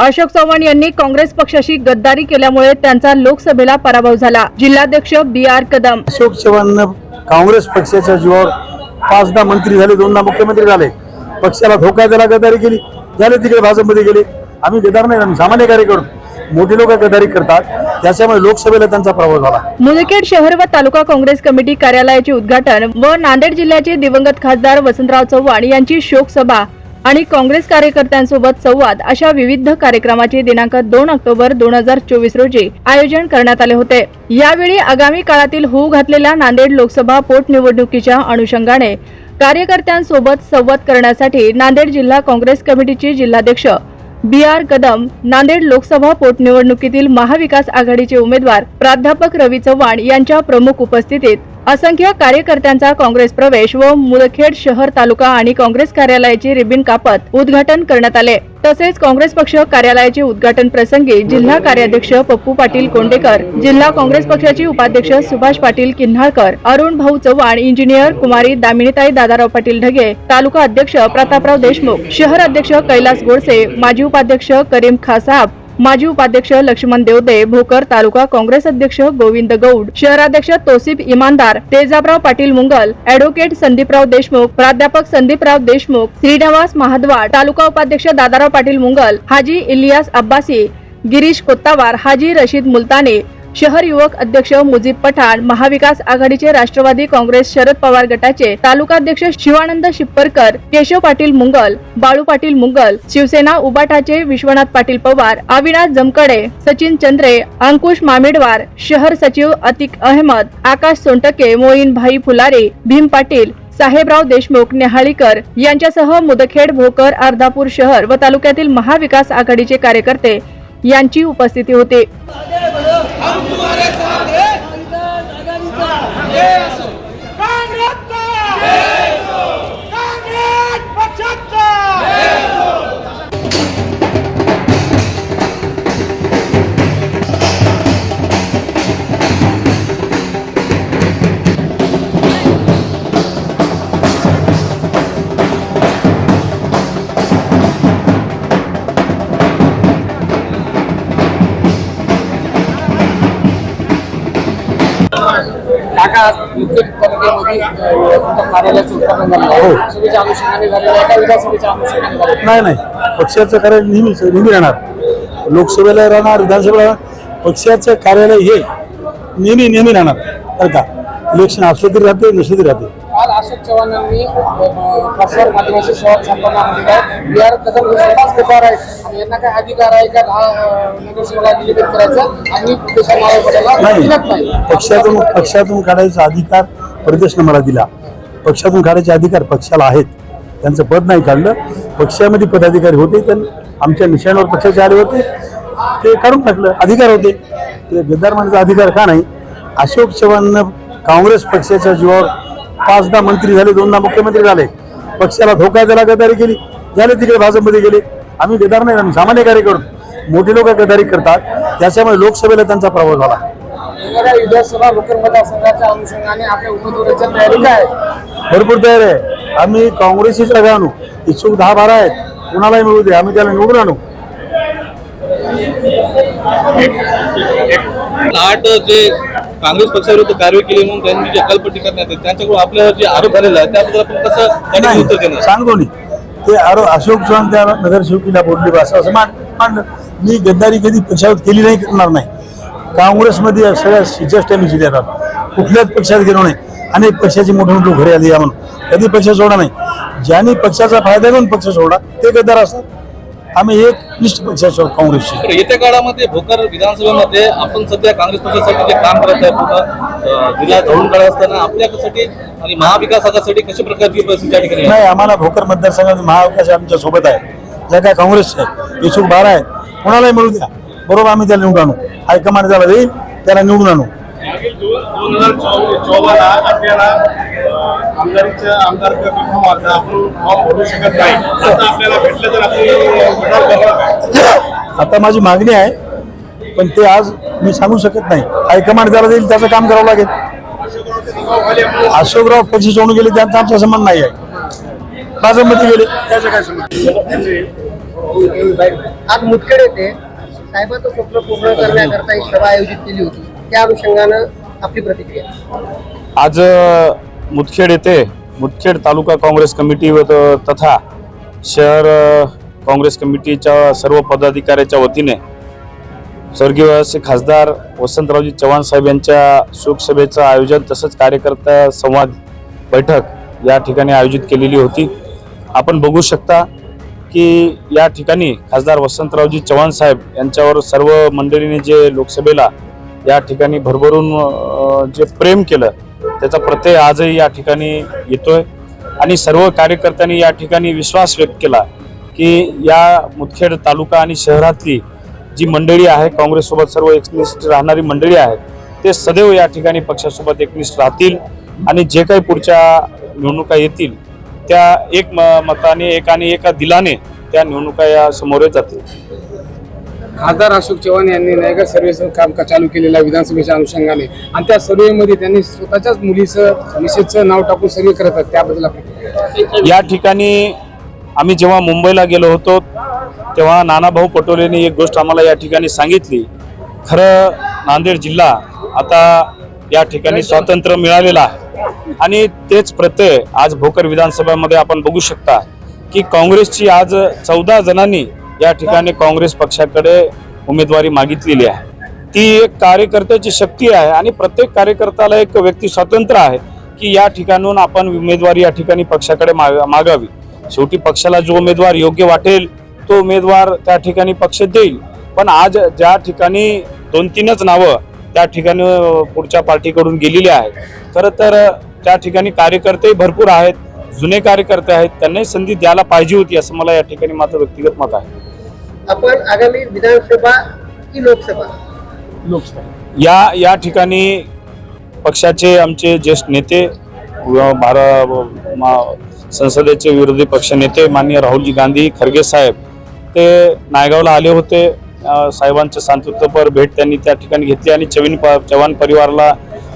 अशोक चव्हाण यांनी काँग्रेस पक्षाशी गद्दारी केल्यामुळे त्यांचा लोकसभेला पराभव झाला. जिल्हाध्यक्ष बी आर कदम. अशोक चव्हाण काँग्रेस पक्षाच्या जीवावर पाचदा मंत्री झाले दोनदा मुख्यमंत्री झाले. पक्षाला धोका दिला गदारी केली झाले तिकडे भाजपमध्ये गेले. आम्ही गदार नाही आम्ही सामान्य कार्यकर्ते. मोठे लोक गदारी करतात. त्याच्यामुळे लोकसभेला त्यांचा प्रभाव झाला. मुदखेड शहर व तालुका काँग्रेस कमिटी कार्यालयाचे उद्घाटन व नांदेड जिल्ह्याचे दिवंगत खासदार वसंतराव चव्हाण यांची शोक सभा आणि काँग्रेस कार्यकर्त्यांसोबत संवाद अशा विविध कार्यक्रमाचे दिनांक दोन ऑक्टोबर दोन हजार चोवीस रोजी आयोजन करण्यात आले होते. यावेळी आगामी काळातील होऊ घातलेल्या नांदेड लोकसभा पोटनिवडणुकीच्या अनुषंगाने कार्यकर्त्यांसोबत संवाद करण्यासाठी नांदेड जिल्हा काँग्रेस कमिटीचे जिल्हाध्यक्ष बी आर कदम नांदेड लोकसभा पोटनिवडणुकीतील महाविकास आघाडीचे उमेदवार प्राध्यापक रवी चव्हाण यांच्या प्रमुख उपस्थितीत असंख्य कार्यकर्त्यांचा काँग्रेस प्रवेश व मुदखेड शहर तालुका आणि काँग्रेस कार्यालयाची रिबिन कापत उद्घाटन करण्यात आले. तसेच काँग्रेस पक्ष कार्यालयाचे उद्घाटन प्रसंगी जिल्हा कार्याध्यक्ष पप्पू पाटील कोंडेकर जिल्हा काँग्रेस पक्षाचे उपाध्यक्ष सुभाष पाटील किन्हाळकर अरुण भाऊ चव्हाण इंजिनियर कुमारी दामिनीताई दादाराव पाटील ढगे तालुका अध्यक्ष प्रतापराव देशमुख शहर अध्यक्ष कैलास गोडसे माजी उपाध्यक्ष करीम खासाब माजी उपाध्यक्ष लक्ष्मण देवदे भोकर तालुका काँग्रेस अध्यक्ष गोविंद गौड शहराध्यक्ष तोसिफ इमानदार तेजाबराव पाटील मुंगल ऍडव्होकेट संदीपराव देशमुख प्राध्यापक संदीपराव देशमुख श्रीनिवास महादवाड तालुका उपाध्यक्ष दादाराव पाटील मुंगल हाजी इलियास अब्बासी गिरीश कोत्तावार हाजी रशीद मुलताने शहर युवक अध्यक्ष मुजीब पठाण महाविकास आघाडीचे राष्ट्रवादी काँग्रेस शरद पवार गटाचे तालुकाध्यक्ष शिवानंद शिप्परकर केशव पाटील मुंगल बाळू पाटील मुंगल शिवसेना उबाटाचे विश्वनाथ पाटील पवार अविनाश जमकडे सचिन चंद्रे अंकुश मामेडवार शहर सचिव अतिक अहमद आकाश सोनटके मोईन भाई फुलारे भीम पाटील साहेबराव देशमुख नेहाळीकर यांच्यासह मुदखेड भोकर अर्धापूर शहर व तालुक्यातील महाविकास आघाडीचे कार्यकर्ते यांची उपस्थिती होती. काँग्रेस अ, तुमच्या कार्यालयाचं उद्घाटन झालं. आहे. लोकसभेच्या अनुषंगाने झालेलं आहे का? विधानसभेच्या अनुषंगाने झालेलं आहे? नाही नाही. पक्षाचं कार्य नेहमी नेहमी राहणार. लोकसभेला राहणार विधानसभेला राहणार. पक्षाचं कार्यालय हे नेहमी नेहमी राहणार. बरं का? इलेक्शन असलं तरी राहते नसलं तरी राहते. काल अशोक चव्हाणांनी प्रसार माध्यमाशी संवाद साधताना म्हणजे काय बी आर कदम हे स्वतःच गद्दार आहेत आणि यांना काय अधिकार आहे का? दहा नगरसेवकाला निलंबित करायचा आणि देशा मावळ पटेला नाही. दिलाच नाही. पक्षातून पक्षातून काढायचा अधिकार प्रदेशनं मला दिला. पक्षातून काढायचे अधिकार पक्षाला आहेत. त्यांचं पद नाही काढलं. पक्षामध्ये पदाधिकारी होते तर आमच्या निशाणावर पक्षाचे आले होते. ते काढून टाकलं. अधिकार होते. ते गद्दार म्हणण्याचा अधिकार का नाही? अशोक चव्हाण काँग्रेस पक्षाच्या जीवावर पाचदा मंत्री झाले दोनदा मुख्यमंत्री झाले. पक्षाला धोका दिला गद्दारी केली. झाले तिकडे भाजपमध्ये गेले. आम्ही गद्दार नाही आम्ही सामान्य कार्यकर्ते. मोठे लोक गद्दारी करतात. त्याच्यामुळे लोकसभेला त्यांचा प्रभाव झाला. विधानसभा भोकर मतदारसंघाच्या अनुषंगाने आपल्या उमेदवाराच्या तयारी काय? आहे? भरपूर तयार आहे. आम्ही काँग्रेसचीच जागा आणू इच्छुक दहा बारा आहेत. कुणालाही मिळू दे. आम्ही त्याला निवडून आणू. आठ जे काँग्रेस पक्षाविरुद्ध कारवाई केली म्हणून त्यांनी जे कल्पटी करण्यात आली त्याच्याकडून आपल्यावर जे आरोप झालेला आहे त्याबद्दल आपण कसं त्यांनी उत्तर देणार? सांगतो ते आरो अशोक चव्हाण त्या नगरसेवकीला बोलले असं असं मान मांडलं मी गद्दारी कधी पक्षावर केली नाही करणार नाही. काँग्रेसमध्ये सगळ्या ज्येष्ठ मी देतात कुठल्याच पक्षात गेलो नाही. अनेक पक्षाची मोठे मोठे घरे आली म्हणून. कधी पक्ष सोडा नाही. ज्यांनी पक्षाचा फायदा घेऊन पक्ष सोडा ते गद्दार असतात. आम्ही एक निष्ठ काँग्रेसची. तर येत्या काळामध्ये भोकर विधानसभेमध्ये आपण सध्या काँग्रेस पक्षासाठी जे काम करत आहे पूर्ण अं, जिल्हा धरून काढत असताना आपल्यासाठी आणि महाविकास आघाडीसाठी कशा प्रकारची परिस्थिती त्या ठिकाणी? नाही आम्हाला भोकर मतदारसंघात महाविकास आमच्यासोबत आहे ज्या काय काँग्रेसचे आहेत इच्छुक बारा आहेत कोणालाही मिळू द्या. बरोबर आम्ही त्याला निवडून आणू. हायकमांड त्याला देईल त्याला निवडून आणू. दोन हजार चौदा आपल्याला आमदारीच्या आमदार फॉर्म आता आपण फॉर्म भरू शकत नाही. आता आपल्याला भेटलं तर आपण. आता माझी मागणी आहे पण ते आज मी सांगू शकत नाही. हायकमांड त्याला देईल त्याचं काम करावं लागेल. अशोकराव पक्ष सोडून गेले त्यांचा आमचा संबंध नाही आहे. भाजपमध्ये गेले त्याचं काय संबंध? आज मुदखेड येथे साहेबाचं स्वप्न पूर्ण करण्याकरता ही सभा आयोजित केली होती. त्या अनुषंगानं आपली प्रतिक्रिया. आज मुदखेड येथे मुदखेड तालुका काँग्रेस कमिटी व त- तथा शहर काँग्रेस कमिटीच्या सर्व पदाधिकाऱ्याच्या वतीने स्वर्गीय असे खासदार वसंतरावजी चव्हाण साहेब यांच्या शोकसभेचं आयोजन तसंच कार्यकर्ता संवाद बैठक या ठिकाणी आयोजित केलेली होती. आपण बघू शकता की या ठिकाणी खासदार वसंतरावजी चव्हाण साहेब यांच्यावर सर्व मंडळीने जे लोकसभेला या ठिकाणी भरभरून जे प्रेम केलं त्याचा प्रत्यय आजही या ठिकाणी येतोय. आणि सर्व कार्यकर्त्यांनी या ठिकाणी विश्वास व्यक्त केला की या मुदखेड तालुका आणि शहरातली जी मंडळी आहे काँग्रेससोबत सर्व एकनिष्ठ राहणारी मंडळी आहेत ते सदैव या ठिकाणी पक्षासोबत एकनिष्ठ राहतील आणि जे काही पुढच्या निवडणुका येतील त्या एक म- मताने एक आणि एका दिलाने त्या निवडणुका या समोर जातील. खासदार अशोक चव्हाण यांनी नाही का सर्वेचं काम का- चालू केलेलं आहे विधानसभेच्या अनुषंगाने. आणि त्या सर्वेमध्ये त्यांनी स्वतःच्याच मुलीचं मिसेसचं नाव टाकून सर्वे करत आहेत. त्याबद्दल या ठिकाणी आम्ही जेव्हा मुंबईला गेलो होतो तेव्हा नानाभाऊ पटोलेने एक गोष्ट आम्हाला या ठिकाणी सांगितली. खरं नांदेड जिल्हा आता या ठिकाणी स्वातंत्र्य मिळालेलं आहे. आणि तेच प्रत्यय आज भोकर विधानसभेमध्ये आपण बघू शकता की काँग्रेसची आज चौदा जणांनी या ठिकाणी काँग्रेस पक्षाकडे उमेदवारी मागितलेली आहे. ती एक कार्यकर्त्याची शक्ती आहे आणि प्रत्येक कार्यकर्त्याला एक व्यक्ती स्वातंत्र्य आहे की या ठिकाणून आपण उमेदवारी या ठिकाणी पक्षाकडे माग- मागावी. शेवटी पक्षाला जो उमेदवार योग्य वाटेल तो उमेदवार त्या ठिकाणी पक्ष देईल. पण आज ज्या ठिकाणी दोन तीनच नावं त्या ठिकाणी पुढच्या पार्टीकडून गेलेली आहेत खरं तर त्या ठिकाणी कार्यकर्तेही भरपूर आहेत जुने कार्यकर्ते आहेत त्यांनाही संधी द्यायला पाहिजे होती असं मला या ठिकाणी माझं व्यक्तिगत मत आहे. आपण आगामी विधानसभा की लोकसभा? या या ठिकाणी पक्षाचे आमचे ज्येष्ठ नेते भारत संसदेचे विरोधी पक्ष नेते माननीय राहुलजी गांधी खरगे साहेब ते नायगावला आले होते. साहेबांच्या सांतत्वपर भेट त्यांनी त्या ठिकाणी घेतली आणि चवीन चव्हाण परिवाराला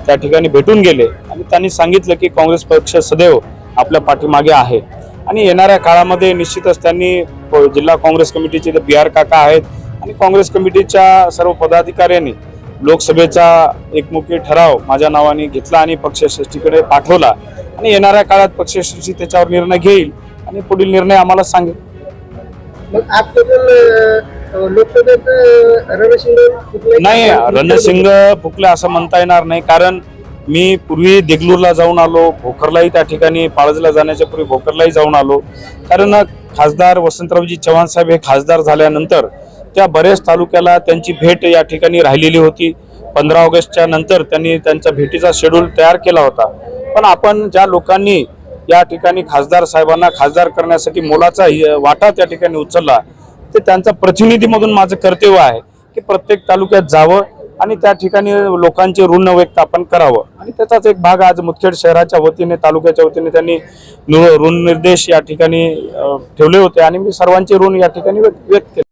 त्या ठिकाणी भेटून गेले. आणि त्यांनी सांगितलं की काँग्रेस पक्ष सदैव आपल्या पाठीमागे आहे. आणि येणाऱ्या काळामध्ये निश्चितच त्यांनी जिल्हा काँग्रेस कमिटीचे जे बी आर काका आहेत आणि काँग्रेस कमिटीच्या सर्व पदाधिकाऱ्यांनी लोकसभेचा एकमुखी ठराव माझ्या नावाने घेतला आणि पक्षश्रेष्ठीकडे पाठवला. आणि येणाऱ्या काळात पक्षश्रेष्ठी त्याच्यावर निर्णय घेईल आणि पुढील निर्णय आम्हाला सांगेल. नाही रणसिंग फुकले असं म्हणता येणार नाही. कारण मी पूर्वी देगलूरला जाऊन आलो भोकरलाही त्या ठिकाणी पाळजला जाण्याच्या पूर्वी भोकरलाही जाऊन आलो. कारण खासदार वसंतरावजी चव्हाण साहेब हे खासदार झाल्यानंतर त्या बऱ्याच तालुक्याला त्यांची भेट या ठिकाणी राहिलेली होती. पंधरा ऑगस्टच्या नंतर त्यांनी त्यांच्या भेटीचा शेड्यूल तयार केला होता. पण आपण ज्या लोकांनी या ठिकाणी खासदार साहेबांना खासदार करण्यासाठी मोलाचा वाटा त्या ठिकाणी उचलला ते त्यांचा प्रतिनिधी म्हणून माझं कर्तव्य आहे की प्रत्येक तालुक्यात जावं आणि त्या ठिकाणी लोकांचे ऋण व्यक्त आपण करावं. आणि त्याचाच एक भाग आज मुदखेड शहराच्या वतीने तालुक्याच्या वतीने त्यांनी ऋण निर्देश या ठिकाणी ठेवले होते. आणि मी सर्वांचे ऋण या ठिकाणी व्यक्त व्यक्त केले.